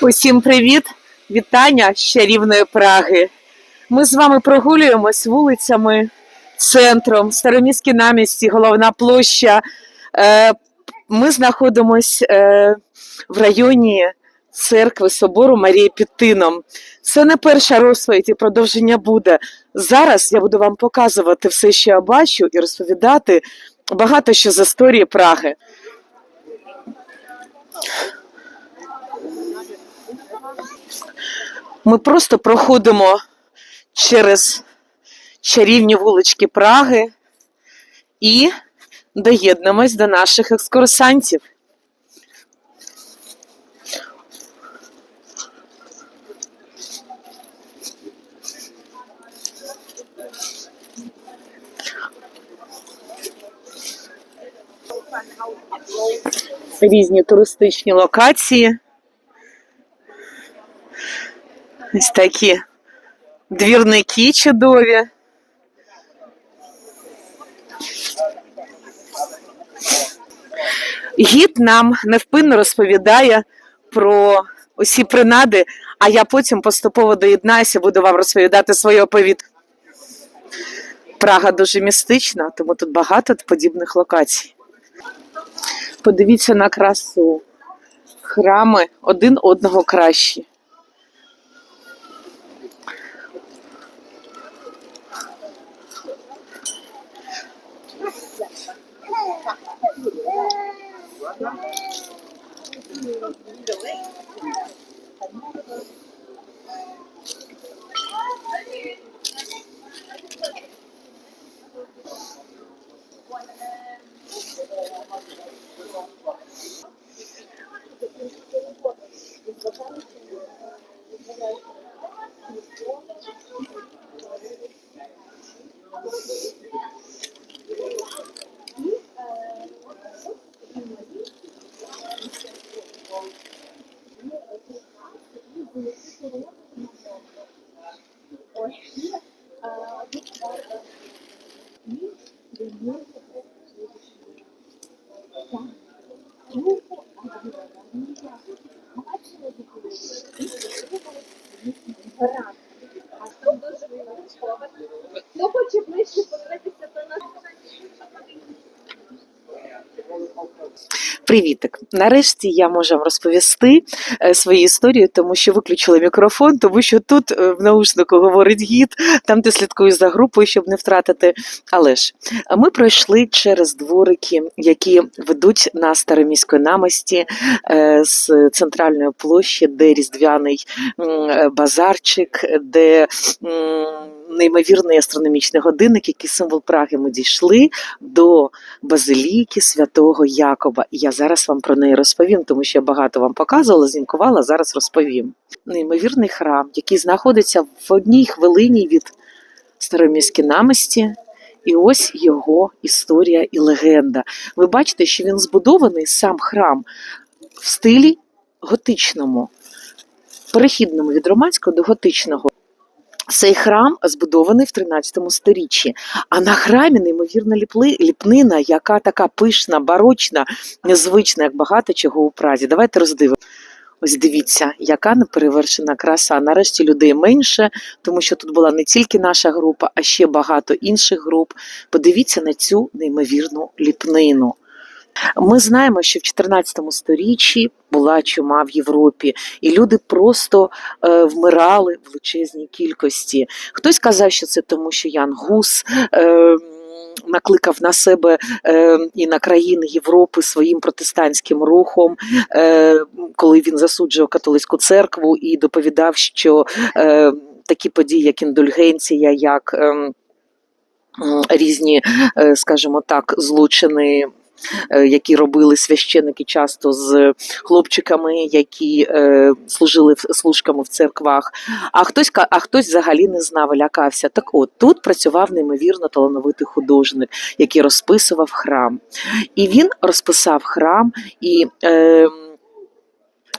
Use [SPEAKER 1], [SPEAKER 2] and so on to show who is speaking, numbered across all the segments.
[SPEAKER 1] Усім привіт! Вітання з чарівної Праги. Ми з вами прогулюємось вулицями, центром, староміські намісті, головна площа. Е, Ми знаходимося в районі церкви собору Марії під Тином. Це не перша розповідь і продовження буде. Зараз я буду вам показувати все, що я бачу, і розповідати багато що з історії Праги. Ми просто проходимо через чарівні вулички Праги і доєднуємось до наших екскурсантів. Різні туристичні локації. Ось такі двірники чудові. Гід нам невпинно розповідає про усі принади, а я потім поступово доєднаюся, буду вам розповідати свою оповідь. Прага дуже містична, тому тут багато подібних локацій. Подивіться на красу. Храми один одного кращі. Привітик! Нарешті я можу вам розповісти е, свою історію, тому що виключила мікрофон, тому що тут е, в наушнику говорить гід, там ти слідкуєш за групою, щоб не втратити. Але ж ми пройшли через дворики, які ведуть на староміської намості е, з центральної площі, де різдвяний базарчик, де неймовірний астрономічний годинник, який символ Праги. Ми дійшли до базиліки святого Якоба. І я зараз вам про неї розповім, тому що я багато вам показувала, знімкувала, зараз розповім. Неймовірний храм, який знаходиться в одній хвилині від староміської намисті. І ось його історія і легенда. Ви бачите, що він збудований сам храм в стилі готичному, перехідному від романського до готичного. Цей храм збудований в 13 сторіччі, а на храмі неймовірна ліпнина, яка така пишна, барочна, незвична, як багато чого у Празі. Давайте роздивимо. Ось дивіться, яка неперевершена краса. Нарешті людей менше, тому що тут була не тільки наша група, а ще багато інших груп. Подивіться на цю неймовірну ліпнину. Ми знаємо, що в 14 сторіччі була чума в Європі, і люди просто е, вмирали в величезній кількості. Хтось казав, що це тому, що Ян Гус. Е, Накликав на себе е, і на країни Європи своїм протестантським рухом, е, коли він засуджував католицьку церкву і доповідав, що е, такі події, як індульгенція, як е, різні, е, скажімо так, злочини які робили священики часто з хлопчиками, які е, служили служками в церквах. А хтось а хтось взагалі не знав, лякався. Так от тут працював неймовірно талановитий художник, який розписував храм. І він розписав храм і. Е,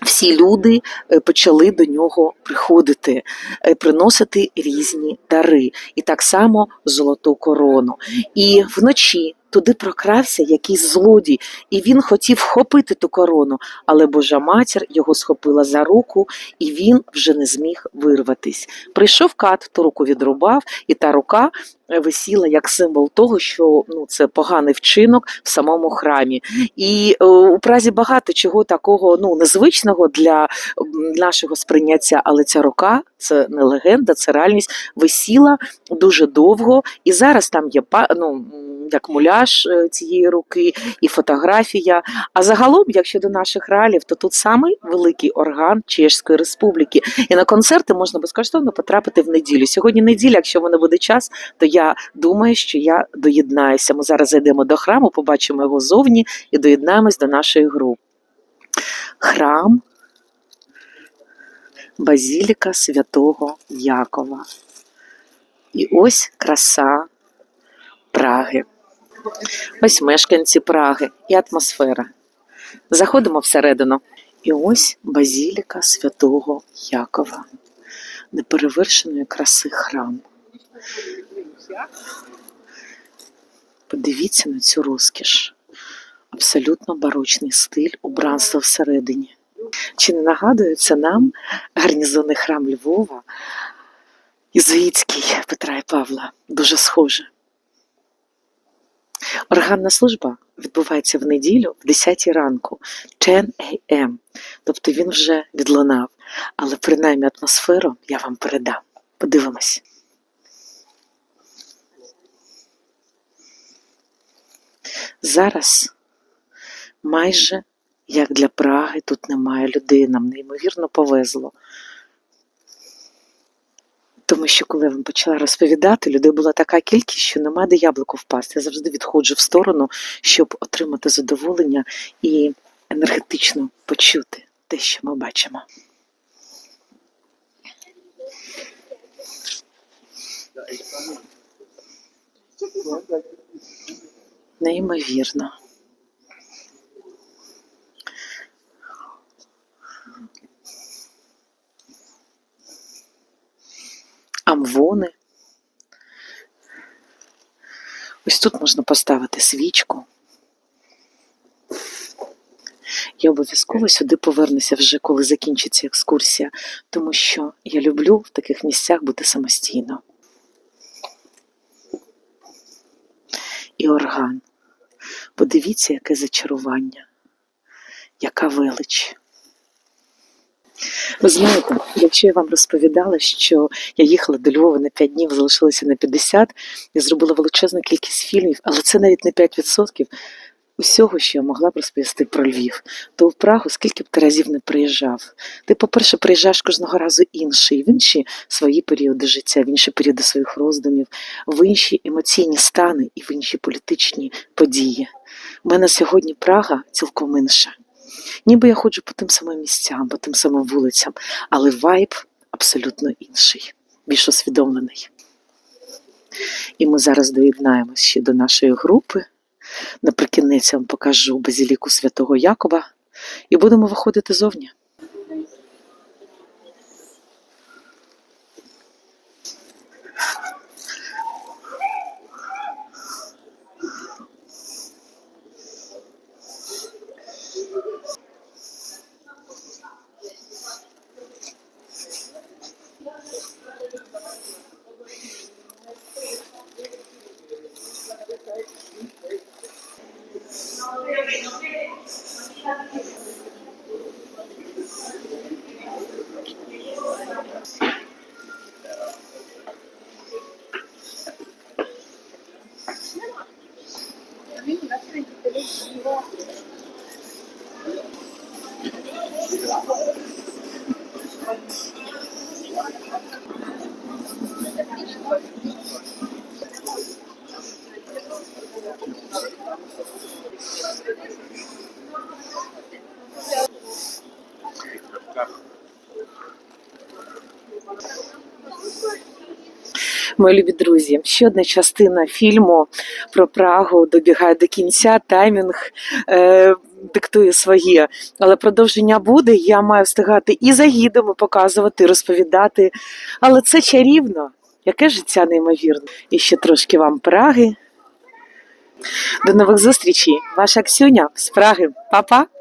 [SPEAKER 1] всі люди е, почали до нього приходити, е, приносити різні дари, і так само золоту корону. І вночі туди прокрався якийсь злодій, і він хотів вхопити ту корону, але Божа матір його схопила за руку, і він вже не зміг вирватись. Прийшов кат, ту руку відрубав, і та рука е, висіла як символ того, що ну це поганий вчинок в самому храмі. І е, у Празі багато чого такого ну незвичного для нашого сприйняття, але ця рука це не легенда, це реальність висіла дуже довго, і зараз там є ну, як муляж е, цієї руки і фотографія. А загалом, якщо до наших реалів, то тут самий великий орган Чеської Республіки. І на концерти можна безкоштовно потрапити в неділю. Сьогодні неділя, якщо в мене буде час, то я думаю, що я доєднаюся. Ми зараз зайдемо до храму, побачимо його зовні і доєднаємось до нашої групи. Храм Базіліка Святого Якова. І ось краса Праги. Ось мешканці Праги і атмосфера. Заходимо всередину. І ось базіліка святого Якова, неперевершеної краси храм. Подивіться на цю розкіш. Абсолютно барочний стиль убранства всередині. Чи не нагадує це нам гарнізонний храм Львова, єзуїтський Петра і Павла? Дуже схоже. Органна служба відбувається в неділю в 10 ранку, 10 a.m. Тобто він вже відлунав. Але принаймні атмосферу я вам передам. Подивимось. Зараз майже як для Праги тут немає людей, нам неймовірно повезло. Тому що коли я вам почала розповідати, людей була така кількість, що нема де яблуко впасти. Я завжди відходжу в сторону, щоб отримати задоволення і енергетично почути те, що ми бачимо. Неймовірно. амвони. Ось тут можна поставити свічку. Я обов'язково сюди повернуся вже, коли закінчиться екскурсія, тому що я люблю в таких місцях бути самостійно. І орган. Подивіться, яке зачарування, яка велич. Ви знаєте, якщо я вам розповідала, що я їхала до Львова на 5 днів, залишилася на 50, я зробила величезну кількість фільмів, але це навіть не 5% усього, що я могла б розповісти про Львів. То в Прагу скільки б ти разів не приїжджав. Ти, по-перше, приїжджаєш кожного разу інший, в інші свої періоди життя, в інші періоди своїх роздумів, в інші емоційні стани і в інші політичні події. У мене сьогодні Прага цілком інша. Ніби я ходжу по тим самим місцям, по тим самим вулицям, але вайб абсолютно інший, більш усвідомлений. І ми зараз доєднаємось ще до нашої групи. Наприкінець я вам покажу базіліку святого Якова і будемо виходити зовні. Мої любі друзі, ще одна частина фільму про Прагу добігає до кінця. Таймінг е, диктує своє, але продовження буде. Я маю встигати і за гідами показувати, розповідати. Але це чарівно, яке життя неймовірне. І ще трошки вам Праги. До нових зустрічей. Ваша Ксюня з Праги. Па-па!